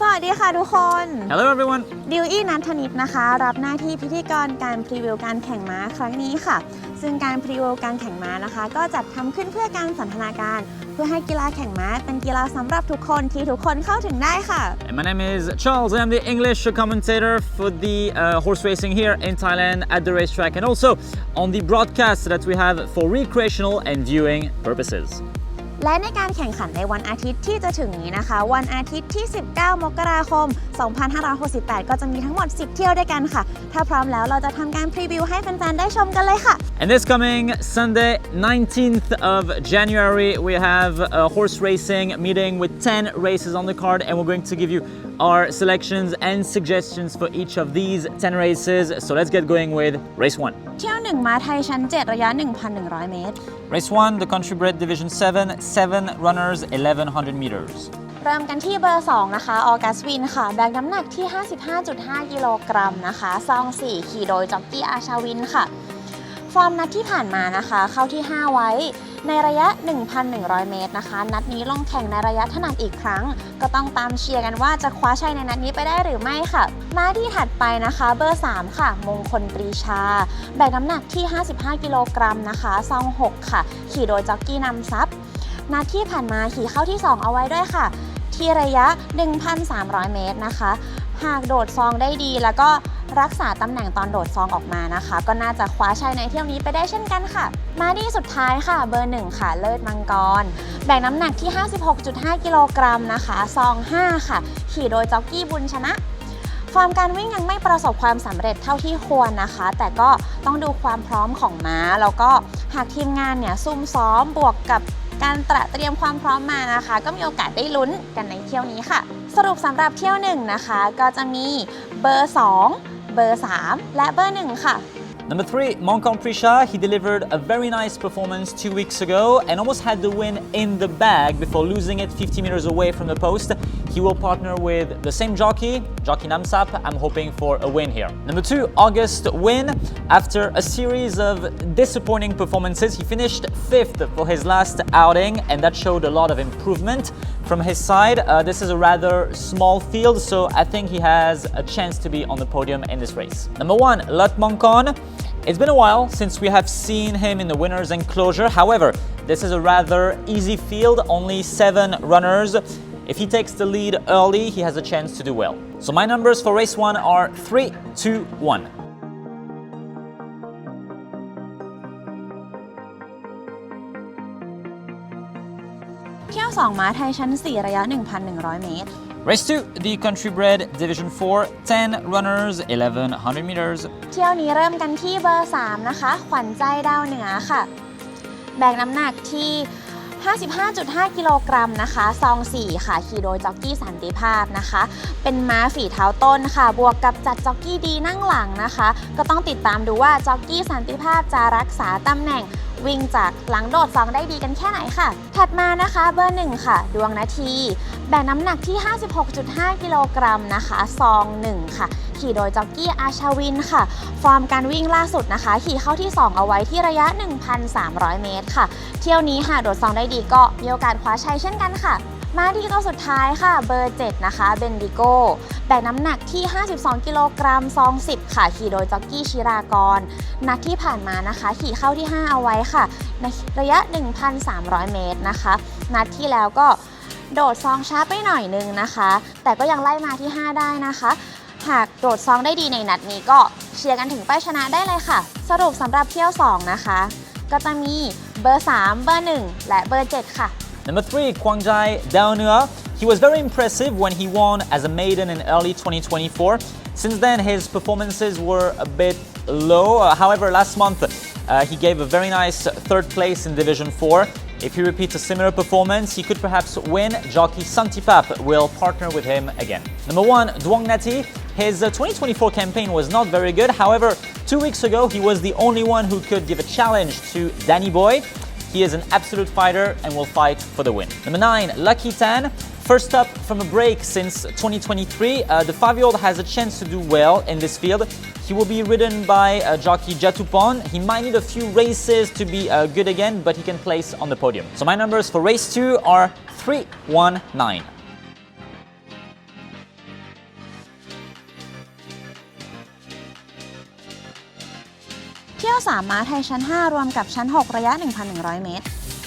สวัสดีค่ะทุกคน Hello everyone. ดิวอี้นัทธนิตนะคะ รับหน้าที่พิธีกรการพรีวิวการแข่งม้าครั้งนี้ค่ะ ซึ่งการพรีวิวการแข่งม้านะคะ ก็จัดทำขึ้นเพื่อการสันทนาการ เพื่อให้กีฬาแข่งม้าเป็นกีฬาสำหรับทุกคนที่ทุกคนเข้าถึงได้ค่ะ And my name is Charles. I am the English commentator for the uh, horse racing here in Thailand at the racetrack and also on the broadcast that we have for recreational and viewing purposes. และในการแข่งขันในวันอาทิตย์ที่จะถึงนี้นะคะ วันอาทิตย์ที่ 19 มกราคม 2568 ก็จะมีทั้งหมด 10 เที่ยวด้วยกันค่ะ ถ้าพร้อมแล้วเราจะทำการพรีวิวให้แฟนๆได้ชมกันเลยค่ะ And this coming Sunday, 19th of January, we have a horse racing meeting with 10 races on the card, and we're going to give you our selections and suggestions for each of these 10 races. So let's get going with race one. เที่ยวหนึ่งม้าไทยชั้น 7 ระยะ 1,100 เมตร Race 1, the Country Bred Division 7, 7 runners, 1100 meters. เริ่มกันที่เบอร์ 2 นะคะ ออกัสวินค่ะ แบกน้ำหนักที่ 55.5 กิโลกรัมนะคะ ซอง 4 ขี่โดยจ็อกกี้อาชาวินค่ะ ฟอร์มนัดที่ผ่านมานะคะ เข้าที่ 5 ไว้ ในระยะ 1,100 เมตรนะคะ นัดนี้ลงแข่งในระยะถนัดอีกครั้ง ก็ต้องตามเชียร์กันว่าจะคว้าชัยในนัดนี้ไปได้หรือไม่ค่ะ มาที่ถัดไปนะคะเบอร์ 3 ค่ะ มงคลปรีชา แบกน้ำหนักที่ 55 กิโลกรัมนะคะซอง 6 ค่ะ ขี่โดยจ็อกกี้นำซับนัดที่ผ่านมาขี่เข้าที่ 2 เอาไว้ด้วยค่ะ ที่ระยะ 1,300 เมตรนะคะ หากโดดซองได้ดีแล้วก็ รักษาตำแหน่งตอนโดดซองออกมานะคะ ก็น่าจะคว้าชัยในเที่ยวนี้ไปได้เช่นกันค่ะ มาที่สุดท้ายค่ะเบอร์ 1 ค่ะ เลิศมังกร แบ่งน้ำหนักที่ 56.5 กิโลกรัมนะคะซอง 5 ค่ะ ขี่โดยจ็อกกี้บุญชนะฟอร์มการวิ่งยังไม่ประสบความสำเร็จเท่าที่ควรนะคะ แต่ก็ต้องดูความพร้อมของม้า แล้วก็หากทีมงานเนี่ยซุ่มซ้อมบวกกับการตระเตรียมความพร้อมมานะคะ ก็มีโอกาสได้ลุ้นกันในเที่ยวนี้ค่ะ สรุปสำหรับเที่ยวหนึ่งนะคะ ก็จะมีเบอร์ 2 เบอร์ 3 และเบอร์ 1 ค่ะ Number three, Monkon Prisha. He delivered a very nice performance two weeks ago and almost had the win in the bag before losing it 50 meters away from the post. He will partner with the same jockey, Jockey Namsap. I'm hoping for a win here. Number two, August Win. After a series of disappointing performances, he finished fifth for his last outing, and that showed a lot of improvement from his side. Uh, this is a rather small field, so I think he has a chance to be on the podium in this race. Number one, Lut Monkon. It's been a while since we have seen him in the winners enclosure. However, this is a rather easy field, only seven runners. If he takes the lead early, he has a chance to do well. So my numbers for race one are three, two, one. เที่ยว 2 ม้าไทยชั้น 4 ระยะ 1,100 เมตร Race two, the Country Bred Division 4, 10 runners, 1100 meters. เที่ยวนี้เริ่มกันที่เบอร์ 3 นะคะ ขวัญใจดาวเหนือค่ะ แบกน้ำหนักที่ 55.5 กิโลกรัมนะคะซอง4ค่ะขี่โดยจ็อกกี้สันติภาพนะคะ เป็นม้าฝีเท้าต้นค่ะ บวกกับจัดจ็อกกี้ดีนั่งหลังนะคะ ก็ต้องติดตามดูว่าจ็อกกี้สันติภาพจะรักษาตำแหน่ง วิ่งจากหลังโดดซองได้ดีกันแค่ไหนค่ะ ถัดมานะคะเบอร์ 1 ค่ะ ดวงนาที แบกน้ำหนักที่ 56.5 กิโลกรัมนะคะซอง1ค่ะ ขี่โดยจ็อกกี้อาชาวินค่ะ ฟอร์มการวิ่งล่าสุดนะคะ ขี่เข้าที่ 2 เอาไว้ที่ระยะ 1,300 เมตรค่ะ เที่ยวนี้หากโดดซองได้ดีก็มีโอกาสคว้าชัยเช่นกันค่ะ มาที่ตัวสุดท้ายค่ะเบอร์ 7 นะคะเบนดิโกแบกน้ำหนักที่ 52 กิโลกรัมซอง10 ค่ะ ขี่โดยจ็อกกี้ชิรากร นัดที่ผ่านมานะคะ ขี่เข้าที่ 5 เอาไว้ค่ะ ในระยะ 1,300 เมตรนะคะ นัดที่แล้วก็โดดซองช้าไปหน่อยนึงนะคะ แต่ก็ยังไล่มาที่ 5 ได้นะคะหากโดดซองได้ดีในนัดนี้ก็เชียร์กันถึงป้ายชนะได้เลยค่ะ สรุปสำหรับเที่ยว 2 นะคะ ก็จะมีเบอร์ 3 เบอร์ 1 และเบอร์ 7 ค่ะ Number three, Kwangjai Daonua. He was very impressive when he won as a maiden in early 2024. Since then, his performances were a bit low. Uh, however, last month uh, he gave a very nice third place in Division 4. If he repeats a similar performance, he could perhaps win. Jockey Santipap will partner with him again. Number one, Duong Nati. His uh, 2024 campaign was not very good. However, two weeks ago, he was the only one who could give a challenge to Danny Boy. He is an absolute fighter and will fight for the win. Number nine, Lucky Tan. First up from a break since 2023, uh, the five-year-old has a chance to do well in this field. He will be ridden by uh, jockey Jatupon. He might need a few races to be uh, good again, but he can place on the podium. So my numbers for race two are three, one, nine. ที่ยว3ม้าไทยชั้น 5 รวมกับชั้น 6 ระยะ 1,100 เมตร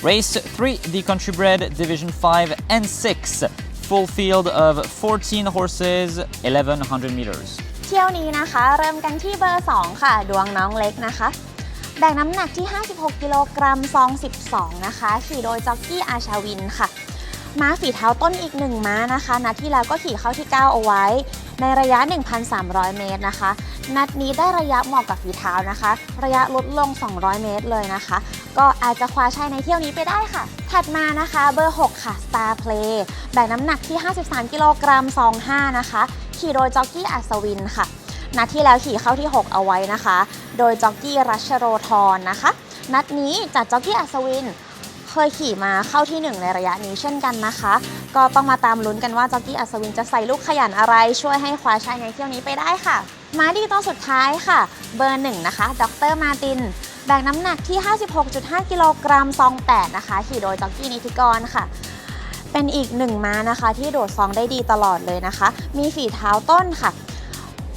Race 3, the Country Bred Division 5 and 6. Full field of 14 horses, 1100 meters. เที่ยวนี้นะคะ เริ่มกันที่เบอร์ 2 ค่ะ ดวงน้องเล็กนะคะ แบ่งน้ำหนักที่ 56 กิโลกรัมซอง12 นะคะ ขี่โดยจ็อกกี้อาชาวินค่ะม้าฝีเท้าต้นอีกหนึ่งม้านะคะนัดที่แล้วก็ขี่เข้าที่ 9 เอาไว้ ในระยะ 1,300 เมตรนะคะ นัดนี้ได้ระยะเหมาะกับฝีเท้านะคะ ระยะลดลง 200 เมตรเลยนะคะ ก็อาจจะคว้าชัยในเที่ยวนี้ไปได้ค่ะ ถัดมานะคะเบอร์ 6 ค่ะ Star Play แบ่งน้ำหนักที่ 53 กิโลกรัมซอง5นะคะ ขี่โดยจ็อกกี้อัศวินค่ะ นัดที่แล้วขี่เข้าที่ 6 เอาไว้นะคะ โดยจ็อกกี้รัชโรทรนะคะ นัดนี้จากจ็อกกี้อัศวินเคยขี่มาเข้าที่ 1 ในระยะนี้เช่นกันนะคะ ก็ต้องมาตามลุ้นกันว่าจ็อกกี้อัศวินจะใส่ลูกขยันอะไรช่วยให้คว้าชัยในเที่ยวนี้ไปได้ค่ะ มาดีตัวสุดท้ายค่ะ เบอร์1นะคะ ดรมาติน แบ่งน้ำหนักที่ 56.5 กิโลกรัมซอง 8 นะคะ ขี่โดยจ็อกกี้นิติกรค่ะ เป็นอีกหนึ่งม้านะคะ ที่โดดซองได้ดีตลอดเลยนะคะ มีฝีเท้าต้นค่ะ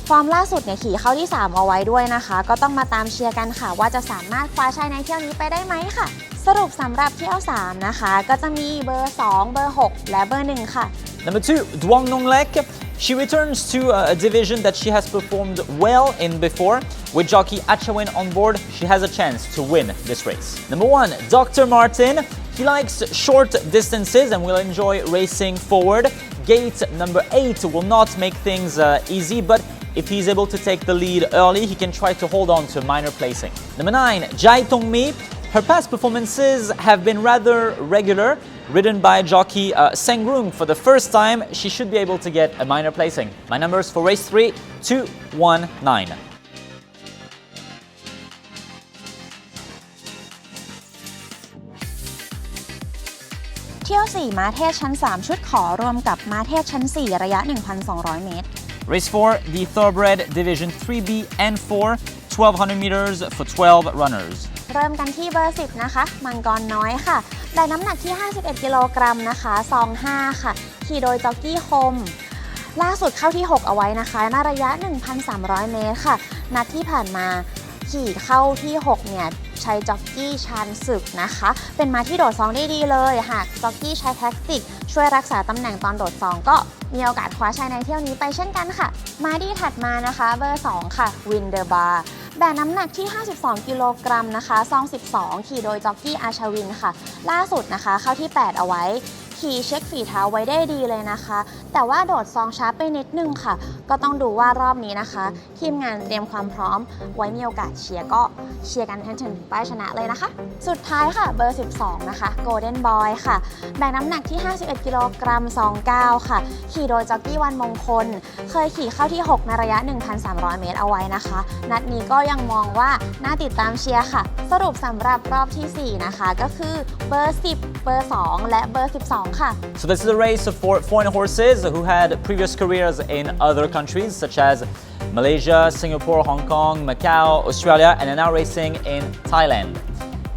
ฟอร์มล่าสุดเนี่ยขี่เข้าที่ 3 เอาไว้ด้วยนะคะ ก็ต้องมาตามเชียร์กันค่ะ ว่าจะสามารถคว้าชัยในเที่ยวนี้ไปได้ไหมค่ะ สรุปสำหรับเที่ยว 3 นะคะ ก็จะมีเบอร์ 2 เบอร์ 6 และเบอร์ 1 ค่ะ Number two, Duong Nonglek. She returns to a division that she has performed well in before. With jockey Achawin on board, she has a chance to win this race. Number one, Dr. Martin. He likes short distances and will enjoy racing forward. Gate number eight will not make things uh, easy, but if he's able to take the lead early, he can try to hold on to minor placing. Number nine, Jai Tongmi. Her past performances have been rather regular Ridden by jockey uh, Sengrung for the first time, she should be able to get a minor placing. My numbers for race 3 2 1 9. เที่ยว 4 ม้าเทศชั้น 3 ชุดขอรวมกับม้าเทศชั้น 4 ระยะ 1,200 เมตร Race 4, the Thoroughbred Division 3B and 4, 1200 meters for 12 runners. เริ่มกันที่เบอร์ 10 นะคะ มังกรน้อยค่ะ ได้น้ำหนักที่ 51 กิโลกรัมนะคะซอง 5 ค่ะ ขี่โดยจ็อกกี้คม ล่าสุดเข้าที่ 6 เอาไว้นะคะในระยะ 1,300 เมตรค่ะ นัดที่ผ่านมาขี่เข้าที่ 6 เนี่ย ชัยจ็อกกี้ชานศึกนะคะ เป็นมาที่โดดซองได้ดีเลย หากจ็อกกี้ใช้แท็กติก ช่วยรักษาตำแหน่งตอนโดดซองก็มีโอกาสคว้าชัยในเที่ยวนี้ไปเช่นกันค่ะ มาดีถัดมานะคะเบอร์ 2 ค่ะวินเดอร์บาร์แบกน้ำหนักที่ 52 กิโลกรัมนะคะซอง 12 ขี่โดยจ็อกกี้อาชาวินค่ะ ล่าสุดนะคะ เข้าที่ 8 เอาไว้ ขี่เช็คฝีเท้าไว้ได้ดีเลยนะคะ แต่ว่าโดดซองช้าไปนิดนึงค่ะ ก็ต้องดูว่ารอบนี้นะคะ ทีมงานเตรียมความพร้อม ไว้มีโอกาสเชียร์ก็เชียร์กันให้ถึงป้ายชนะเลยนะคะ สุดท้ายค่ะเบอร์ 12 นะคะ Golden Boy ค่ะ แบกน้ำหนักที่ 51 กิโลกรัมซอง9ค่ะ ขี่โดยจ็อกกี้วันมงคล เคยขี่เข้าที่ 6 ในระยะ 1,300 เมตรเอาไว้นะคะ นัดนี้ก็ยังมองว่าน่าติดตามเชียร์ค่ะ สรุปสำหรับรอบทีสี่4 นะคะ ก็คือเบอร์ 10 เบอร์ 2 และเบอร์ 12ค่ะ So, this is a race for foreign horses who had previous careers in other countries such as Malaysia, Singapore, Hong Kong, Macau, Australia, and are now racing in Thailand.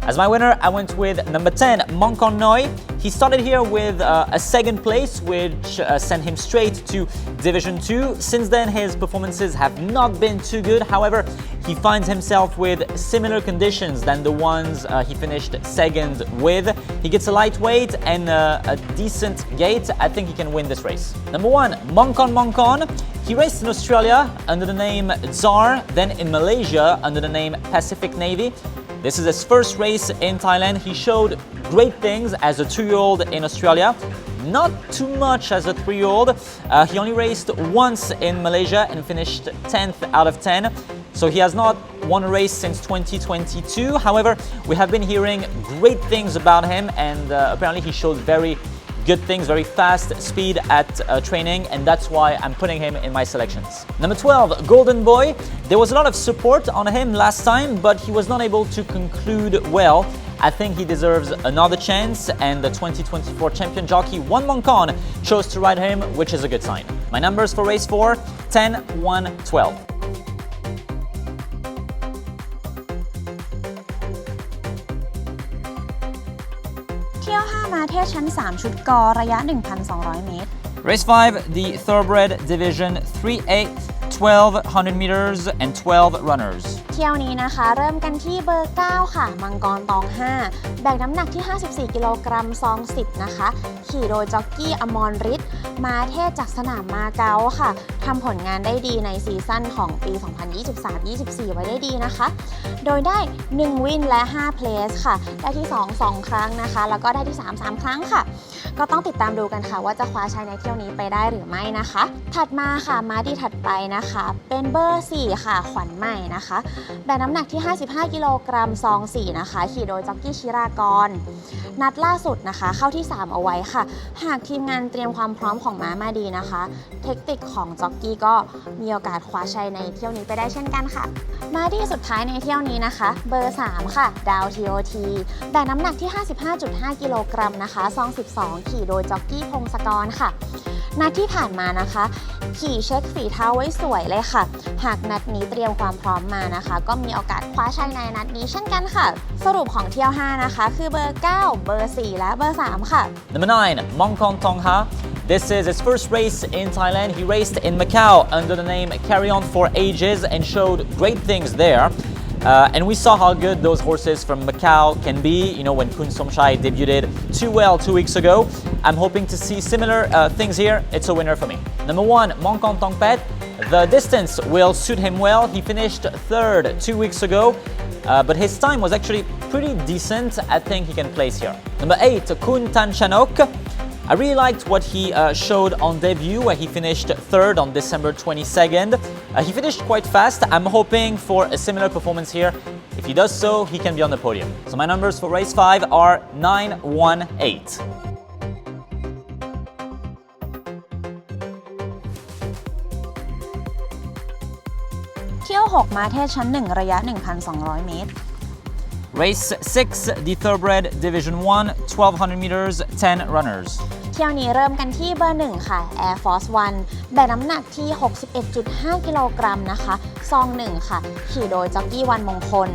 As my winner, I went with number 10, Monkon Noi. He started here with uh, a second place, which uh, sent him straight to Division 2. Since then, his performances have not been too good. However, he finds himself with similar conditions than the ones uh, he finished second with. He gets a lightweight and uh, a decent gait. I think he can win this race. Number one, Monkon Monkon. He raced in Australia under the name Tsar, then in Malaysia under the name Pacific Navy. This is his first race in Thailand. He showed great things as a two year old in Australia. Not too much as a three year old. Uh, he only raced once in Malaysia and finished 10th out of 10. So he has not won a race since 2022. However, we have been hearing great things about him, and uh, apparently he showed very good things, very fast speed at uh, training, and that's why I'm putting him in my selections. Number 12, Golden Boy. There was a lot of support on him last time, but he was not able to conclude well. I think he deserves another chance, and the 2024 champion jockey Juan Moncon chose to ride him, which is a good sign. My numbers for race 4 10, 1, 12. ที่ยว 5 ม้าเทศชั้น 3 ชุดกอระยะ 1,200 เมตร Race 5, the Thoroughbred Division 3A, 1200 meters and 12 runners. เที่ยวนี้นะคะ เริ่มกันที่เบอร์ 9 ค่ะ มังกรตอง 5 แบกน้ำหนักที่ 54 กิโลกรัมซอง 10 นะคะ ขี่โดยจ็อกกี้อมรฤทธิ์มาเทศจากสนามมาเก๊าค่ะทำผลงานได้ดีในซีซั่นของปี 2023-24 ไว้ได้ดีนะคะ โดยได้ 1 วินและ 5 เพลสค่ะ ได้ที่ 2 2 ครั้งนะคะ แล้วก็ได้ที่ 3 3 ครั้งค่ะ ก็ต้องติดตามดูกันค่ะ ว่าจะคว้าชัยในเที่ยวนี้ไปได้หรือไม่นะคะ ถัดมาค่ะมาดีถัดไปนะคะ เป็นเบอร์ 4 ค่ะ ขวัญใหม่นะคะแบกน้ำหนักที่ 55 กิโลกรัมซอง 4 นะคะ ขี่โดยจ็อกกี้ชิรากร นัดล่าสุดนะคะ เข้าที่ 3 เอาไว้ค่ะ หากทีมงานเตรียมความพร้อมของม้ามาดีนะคะ เทคนิคของจ็อกกี้ก็มีโอกาสคว้าชัยในเที่ยวนี้ไปได้เช่นกันค่ะ มาที่สุดท้ายในเที่ยวนี้นะคะ เบอร์ 3 ค่ะ ดาว TOT แบกน้ำหนักที่ 55.5 กิโลกรัมนะคะซอง 12ขี่โดยจ็อกกี้พงศกรค่ะ นัดที่ผ่านมานะคะ ขี่เช็คฝีเท้าไว้สวยเลยค่ะ หากนัดนี้เตรียมความพร้อมมานะคะ ก็มีโอกาสคว้าชัยในนัดนี้เช่นกันค่ะ สรุปของเที่ยว 5 นะคะ คือเบอร์ 9 เบอร์ 4 และเบอร์ 3 ค่ะ Number 9, Mongkon Tongha. This is his first race in Thailand. He raced in Macau under the name Carry On for Ages and showed great things there. Uh, and we saw how good those horses from Macau can be. You know, when Kun Somchai debuted too well two weeks ago. I'm hoping to see similar uh, things here. It's a winner for me. Number one, Mongkon Tongpet. The distance will suit him well. He finished third two weeks ago. Uh, but his time was actually pretty decent. I think he can place here. Number eight, Kun Tan Chanok. I really liked what he uh, showed on debut, where he finished third on December 22nd. Uh, he finished quite fast. I'm hoping for a similar performance here. If he does so, he can be on the podium. So my numbers for race 5 are nine one eight. Race 6, the thoroughbred division 1, 1200 meters, 10 runners. เที่ยวนี้เริ่มกันที่เบอร์ 1 ค่ะ Air Force One แบกน้ำหนักที่ 61.5 กิโลกรัมนะคะซอง 1 ค่ะ ขี่โดยจ็อกกี้วันมงคล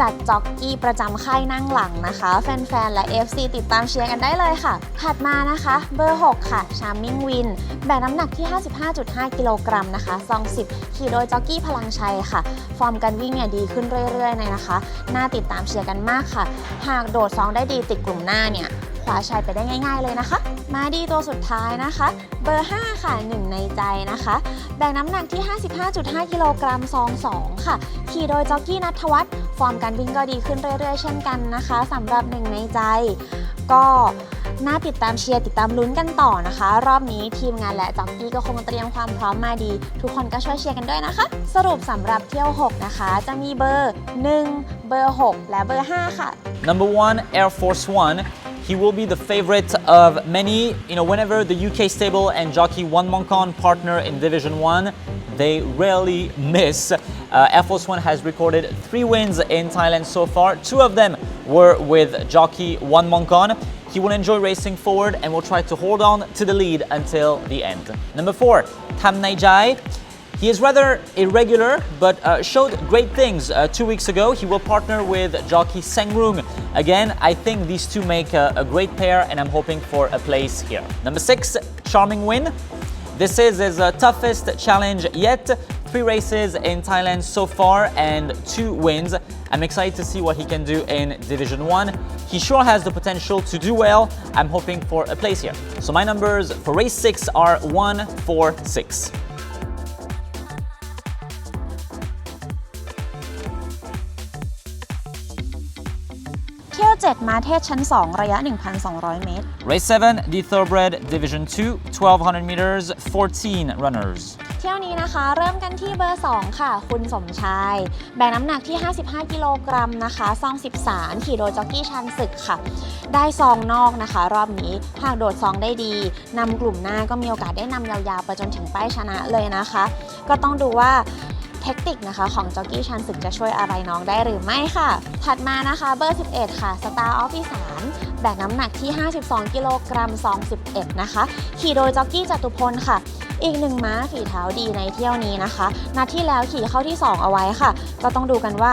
จัดจ็อกกี้ประจำค่ายนั่งหลังนะคะ แฟนๆ และ FC ติดตามเชียร์กันได้เลยค่ะ ถัดมานะคะเบอร์ 6 ค่ะ Charming Win แบกน้ำหนักที่ 55.5 กิโลกรัมนะคะซอง 10 ขี่โดยจ็อกกี้พลังชัยค่ะ ฟอร์มการวิ่งเนี่ยดีขึ้นเรื่อยๆเลยนะคะ น่าติดตามเชียร์กันมากค่ะ หากโดดซองได้ดีติดกลุ่มหน้าเนี่ย คว้าชัยไปได้ง่าย ๆเลยนะคะ มาดีตัวสุดท้ายนะคะ เบอร์ 5 ค่ะ 1 ในใจนะคะ แบกน้ำหนักที่ 55.5 กิโลกรัมซอง 2 ค่ะ ขี่โดยจ็อกกี้นัทวัฒน์ฟอร์มการวิ่งก็ดีขึ้นเรื่อยๆ เช่นกันนะคะสำหรับ1ในใจ ก็น่าติดตามเชียร์ติดตามลุ้นกันต่อนะคะ รอบนี้ทีมงานและจ็อกกี้ก็คงเตรียมความพร้อมมาดี ทุกคนก็ช่วยเชียร์กันด้วยนะคะ สรุปสำหรับเที่ยว 6 นะคะ จะมีเบอร์ 1 เบอร์ 6 และเบอร์ 5 ค่ะ Number one, Air Force One. He will be the favorite of many. You know, whenever the UK stable and jockey One Moncon partner in Division One, they rarely miss. Uh, Air Force One has recorded three wins in Thailand so far. Two of them were with jockey One Moncon. He will enjoy racing forward and will try to hold on to the lead until the end. Number four, Tam Naijai. He is rather irregular, but uh, showed great things uh, two weeks ago. He will partner with jockey Sengrung. Again, I think these two make a, a great pair, and I'm hoping for a place here. Number six, Charming Win. This is his uh, toughest challenge yet. Three races in Thailand so far and two wins. I'm excited to see what he can do in Division 1. He sure has the potential to do well. I'm hoping for a place here. So my numbers for race 6 are 1, 4, 6. 7มาเทศชั้น 2 ระยะ 1,200 เมตร Race 7, the Thoroughbred Division 2, 1200 meters, 14 runners. เที่ยวนี้นะคะ เริ่มกันที่เบอร์ 2 ค่ะ คุณสมชาย แบกน้ำหนักที่ 55 กิโลกรัมนะคะซอง 13 ขี่โดยจ็อกกี้ชันศึกค่ะ ได้ซองนอกนะคะ รอบนี้หากโดดซองได้ดีนำกลุ่มหน้าก็มีโอกาสได้นำยาวๆ ไปจนถึงป้ายชนะเลยนะคะ ก็ต้องดูว่า เทคนิคนะคะของจ็อกกี้ชันศึกจะช่วยอะไรน้องได้หรือไม่ค่ะ ถัดมานะคะเบอร์ 11 ค่ะสตาร์ออฟอีสานแบกน้ำหนักที่ 52 กิโลกรัมซอง11นะคะ ขี่โดยจ็อกกี้จตุพลค่ะอีกหนึ่งม้าฝีเท้าดีในเที่ยวนี้นะคะ นัดที่แล้วขี่เข้าที่ 2 เอาไว้ค่ะ ก็ต้องดูกันว่า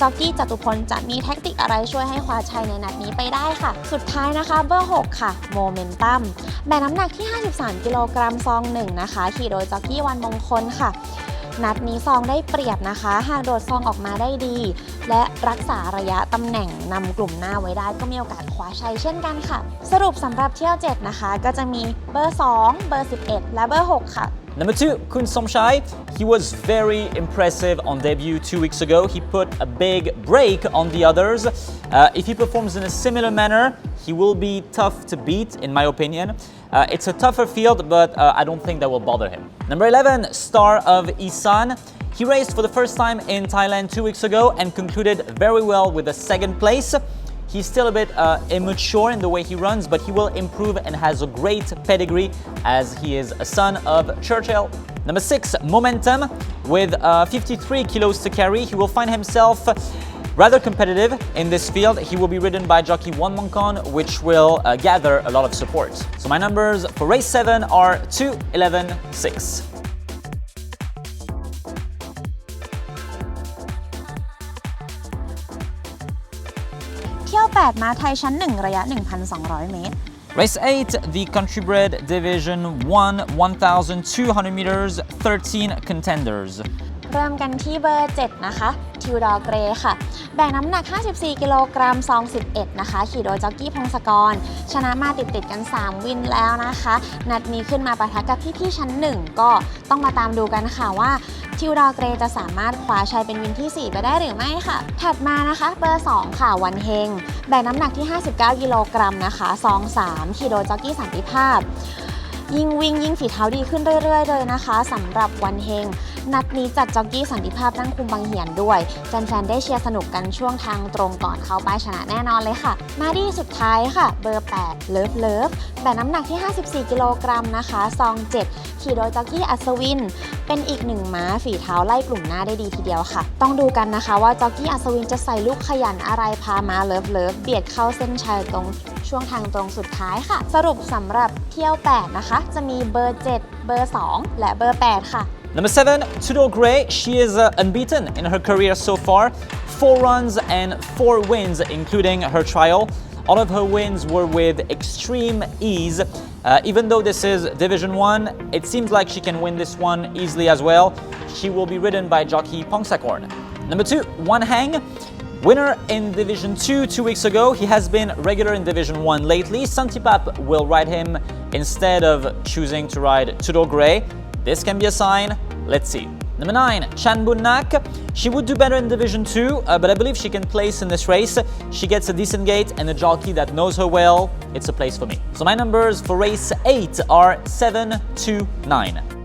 จ็อกกี้จตุพลจะมีแท็กติกอะไรช่วยให้คว้าชัยในนัดนี้ไปได้ค่ะ สุดท้ายนะคะเบอร์ 6 ค่ะโมเมนตัมแบกน้ำหนักที่ 53 กิโลกรัมซองหนึ่งนะคะ ขี่โดยจ็อกกี้วันมงคลค่ะ นัดนี้ซองได้เปรียบนะคะ หากโดดซองออกมาได้ดี และรักษาระยะตำแหน่งนำกลุ่มหน้าไว้ได้ก็มีโอกาสคว้าชัยเช่นกันค่ะ สรุปสำหรับเที่ยว 7 นะคะ ก็จะมีเบอร์ 2 เบอร์ 11 และเบอร์ 6 ค่ะ Number two, Kun Somshai. He was very impressive on debut two weeks ago. He put a big break on the others. Uh, if he performs in a similar manner, he will be tough to beat, in my opinion. Uh, it's a tougher field, but uh, I don't think that will bother him. Number 11, Star of Isan. He raced for the first time in Thailand two weeks ago and concluded very well with a second place. He's still a bit uh, immature in the way he runs, but he will improve and has a great pedigree as he is a son of Churchill. Number six, Momentum. With uh, 53 kilos to carry, he will find himself rather competitive in this field. He will be ridden by jockey Juan Moncon, which will uh, gather a lot of support. So my numbers for race 7 are 2, 11, 6. 8มาไทยชั้น 1 ระยะ 1,200 เมตร Race 8, the Country Bred Division 1, 1,200 meters, 13 contenders. เริ่มกันที่เบอร์ 7 นะคะ ทิวดอร์เกรค่ะ แบ่งน้ำหนัก 54 กิโลกรัมซอง 11 นะคะ ขี่โดยจ็อกกี้พงศกร ชนะมาติดติดๆกัน 3 วินแล้วนะคะ นัดนี้ขึ้นมาปะทะกับพี่ ๆ ชั้น 1 ก็ต้องมาตามดูกันค่ะว่า ทิวดอร์เกรจะสามารถคว้าชัยเป็นวินที่ 4 ไปได้หรือไม่ค่ะ ถัดมานะคะ เบอร์ 2 ค่ะวันเฮง แบ่งน้ำหนักที่ 59 กิโลกรัมนะคะซอง3ขี่โดยจ็อกกี้สันติภาพ ยิ่งวิ่งยิ่งฝีเท้าดีขึ้นเรื่อย ๆ เลยนะคะสำหรับวันเฮง นัดนี้จัดจ็อกกี้สันติภาพนั่งคุมบางเหียนด้วย แฟน ๆ ได้เชียร์สนุกกันช่วงทางตรงก่อนเข้าป้ายชนะแน่นอนเลยค่ะ มาดีสุดท้ายค่ะ เบอร์ 8 เลิฟเลิฟแบ่งน้ำหนักที่ 54 กิโลกรัมนะคะซอง7ขี่โดยจ็อกกี้อัศวิน เป็นอีกหนึ่งม้าฝีเท้าไล่กลุ่มหน้าได้ดีทีเดียวค่ะ ต้องดูกันนะคะว่าจ็อกกี้อัศวินจะใส่ลูกขยันอะไรพาม้าเลิฟเลิฟเบียดเข้าเส้นชัยตรงช่วงทางตรงสุดท้ายค่ะ สรุปสำหรับเที่ยว 8 นะคะ จะมีเบอร์ 7 เบอร์ 2 และเบอร์ 8 ค่ะ Number 7, Tudor Gray. She is uh, unbeaten in her career so far. Four runs and four wins, including her trial. All of her wins were with extreme ease. Uh, even though this is Division 1, it seems like she can win this one easily as well. She will be ridden by jockey Pongsakorn. Number 2, One Hang. Winner in Division 2 two weeks ago. He has been regular in Division 1 lately. Santipap will ride him instead of choosing to ride Tudor Gray. This can be a sign. Let's see. Number 9, Chan Bun Nak. She would do better in Division 2, uh, but I believe she can place in this race. She gets a decent gate and a jockey that knows her well. It's a place for me. So my numbers for race 8 are 7, 2, 9.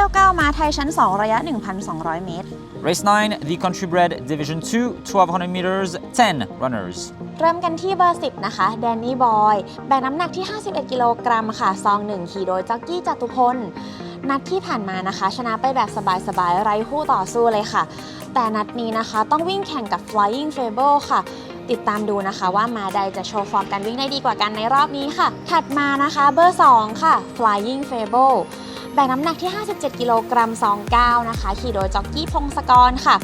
ที่ยว 9มาไทยชั้น 2 ระยะ 1,200 เมตร Race 9, the Country Bred Division 2, 1200 meters, 10 runners. เริ่มกันที่เบอร์ 10 นะคะ แดนนี่บอย แบ่งน้ำหนักที่ 51 กิโลกรัมค่ะ ซอง 1 ขี่โดยจ็อกกี้จตุพล นัดที่ผ่านมานะคะ ชนะไปแบบสบายๆ ไร้คู่ต่อสู้เลยค่ะ แต่นัดนี้นะคะต้องวิ่งแข่งกับ Flying Fable ค่ะติดตามดูนะคะว่ามาใดจะโชว์ฟอร์มการวิ่งได้ดีกว่ากันในรอบนี้ค่ะ ถัดมานะคะเบอร์ 2 ค่ะ Flying Fable แบ่งน้ำหนักที่ 57 กิโลกรัม29 นะคะ ขี่โดยจ็อกกี้พงศกรค่ะ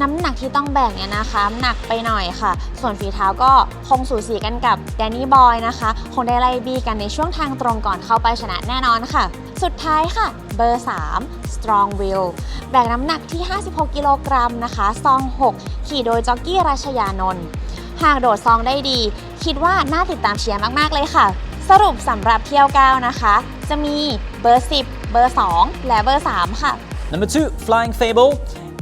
น้ำหนักที่ต้องแบ่งเนี่ยนะคะหนักไปหน่อยค่ะ ส่วนฝีเท้าก็คงสูสีกันกับแดนนี่บอยนะคะ คงได้ไล่บี้กันในช่วงทางตรงก่อนเข้าไปชนะแน่นอนค่ะ สุดท้ายค่ะ เบอร์ 3 Strong Will แบ่งน้ำหนักที่ 56 กิโลกรัมนะคะซอง 6 ขี่โดยจ็อกกี้ราชยานนท์หากโดดซองได้ดี คิดว่าน่าติดตามเชียร์มาก ๆ เลยค่ะ สรุปสำหรับเที่ยว9นะคะ จะมี เบอร์ 10 เบอร์ 2 และเบอร์ 3 ค่ะ Number two, Flying Fable.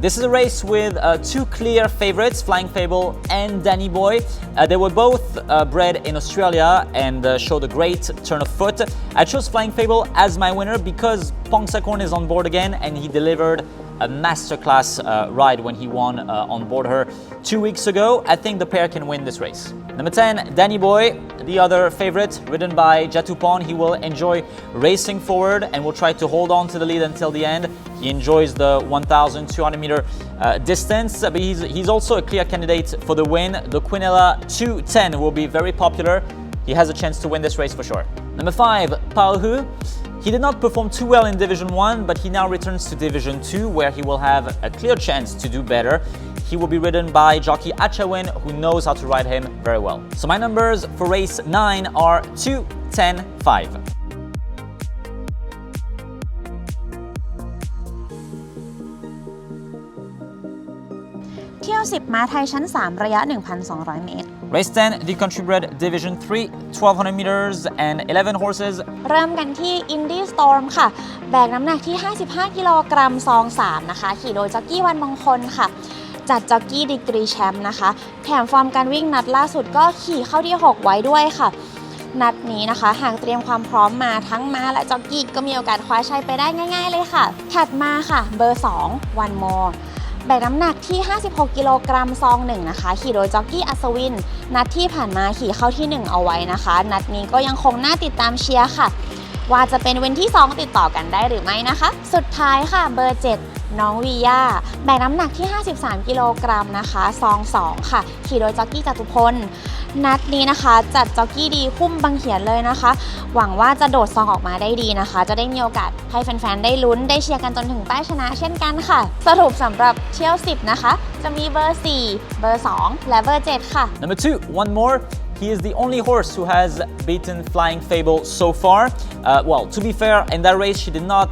This is a race with uh, two clear favorites, Flying Fable and Danny Boy. Uh, they were both uh, bred in Australia and uh, showed a great turn of foot. I chose Flying Fable as my winner because Pongsakorn is on board again and he delivered a masterclass uh, ride when he won uh, on board her two weeks ago. I think the pair can win this race. Number 10, Danny Boy, the other favorite, ridden by Jatupon. He will enjoy racing forward and will try to hold on to the lead until the end. He enjoys the 1,200 meter uh, distance, but he's, he's also a clear candidate for the win. The Quinella 210 will be very popular. He has a chance to win this race for sure. Number 5, Pao Hu. He did not perform too well in Division 1, but he now returns to Division 2, where he will have a clear chance to do better. he will be ridden by jockey Achawin, who knows how to ride him very well. So my numbers for race 9 are 2, 10, 5. เที่ยว10ม้าไทยชั้น 3 ระยะ 1,200 เมตร Race 10, the Country Bred Division 3, 1200 meters and 11 horses. เริ่มกันที่ Indy Storm ค่ะ แบกน้ำหนักที่ 55 กิโลกรัมซอง3นะคะ ขี่โดยจ็อกกี้วันมงคลค่ะ จัดจ็อกกี้ดีกรีแชมป์นะคะ แถมฟอร์มการวิ่งนัดล่าสุดก็ขี่เข้าที่ 6 ไว้ด้วยค่ะ นัดนี้นะคะ หากเตรียมความพร้อมมาทั้งม้าและจ็อกกี้ก็มีโอกาสคว้าชัยไปได้ง่าย ๆ เลยค่ะ ถัดมาค่ะ เบอร์ 2 วันโม แบกน้ำหนักที่ 56 กิโลกรัมซองหนึ่งนะคะ ขี่โดยจ็อกกี้อัศวิน นัดที่ผ่านมาขี่เข้าที่ 1 เอาไว้นะคะ นัดนี้ก็ยังคงน่าติดตามเชียร์ค่ะ ว่าจะเป็นเวนที่ 2 ติดต่อกันได้หรือไม่นะคะ สุดท้ายค่ะเบอร์ 7 น้องวีย่าแบกน้ำหนักที่ 53 กิโลกรัมนะคะซอง2ค่ะ ขี่โดยจ็อกกี้จตุพล นัดนี้นะคะ จัดจ็อกกี้ดีคุ้มบังเขียนเลยนะคะ หวังว่าจะโดดซองออกมาได้ดีนะคะ จะได้มีโอกาสให้แฟนๆ ได้ลุ้นได้เชียร์กันจนถึงป้ายชนะ เช่นกันค่ะ สรุปสำหรับเที่ยว 10 นะคะ จะมีเบอร์ 4 เบอร์ 2 และเบอร์ 7 ค่ะ Number 2, one more. He is the only horse who has beaten Flying Fable so far. Uh, well, to be fair, in that race, she did not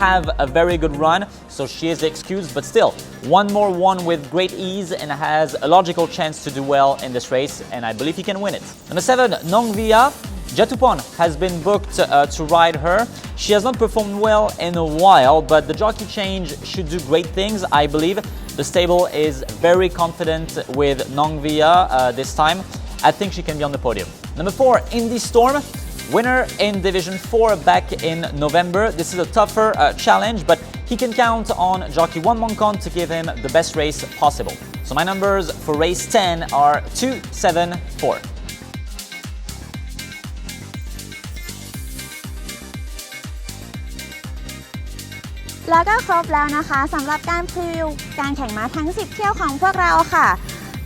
have a very good run, so she is excused, but still, one more one with great ease and has a logical chance to do well in this race, and I believe he can win it. Number seven, Nongvia. Jatupon has been booked uh, to ride her. She has not performed well in a while, but the jockey change should do great things, I believe. The stable is very confident with Nongvia uh, this time. I think she can be on the podium. Number four, Indy Storm Winner in Division 4 back in November. This is a tougher uh, challenge, but he can count on jockey Juan Moncon to give him the best race possible. So my numbers for race 10 are 2, 7, 4. แล้วก็ครบแล้วนะคะสำหรับการพรีวิวการแข่งม้าทั้ง 10 เที่ยวของพวกเราค่ะ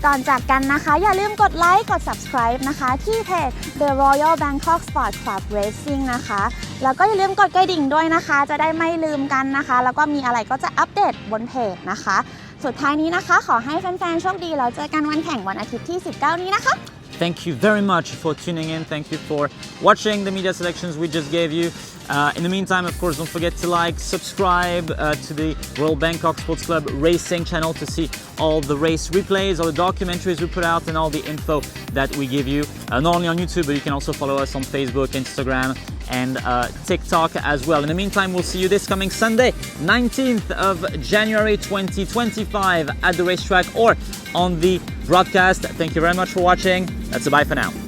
ก่อนจากกันนะคะ อย่าลืมกดไลค์ กด subscribe นะคะ ที่เพจ The Royal Bangkok Sport Club Racing นะคะ แล้วก็อย่าลืมกดกระดิ่งด้วยนะคะ จะได้ไม่ลืมกันนะคะ แล้วก็มีอะไรก็จะอัปเดตบนเพจนะคะ สุดท้ายนี้นะคะ ขอให้แฟนๆ โชคดี แล้วเจอกันวันแข่งวันอาทิตย์ที่ 19 นี้นะคะ Thank you very much for tuning in. Thank you for watching the media selections we just gave you. Uh, in the meantime, of course, don't forget to like, subscribe uh, to the Royal Bangkok Sports Club Racing channel to see all the race replays, all the documentaries we put out, and all the info that we give you. Uh, not only on YouTube, but you can also follow us on Facebook, Instagram, and uh, TikTok as well. In the meantime, we'll see you this coming Sunday, 19th of January 2025 at the racetrack or on the broadcast. Thank you very much for watching. That's a bye for now.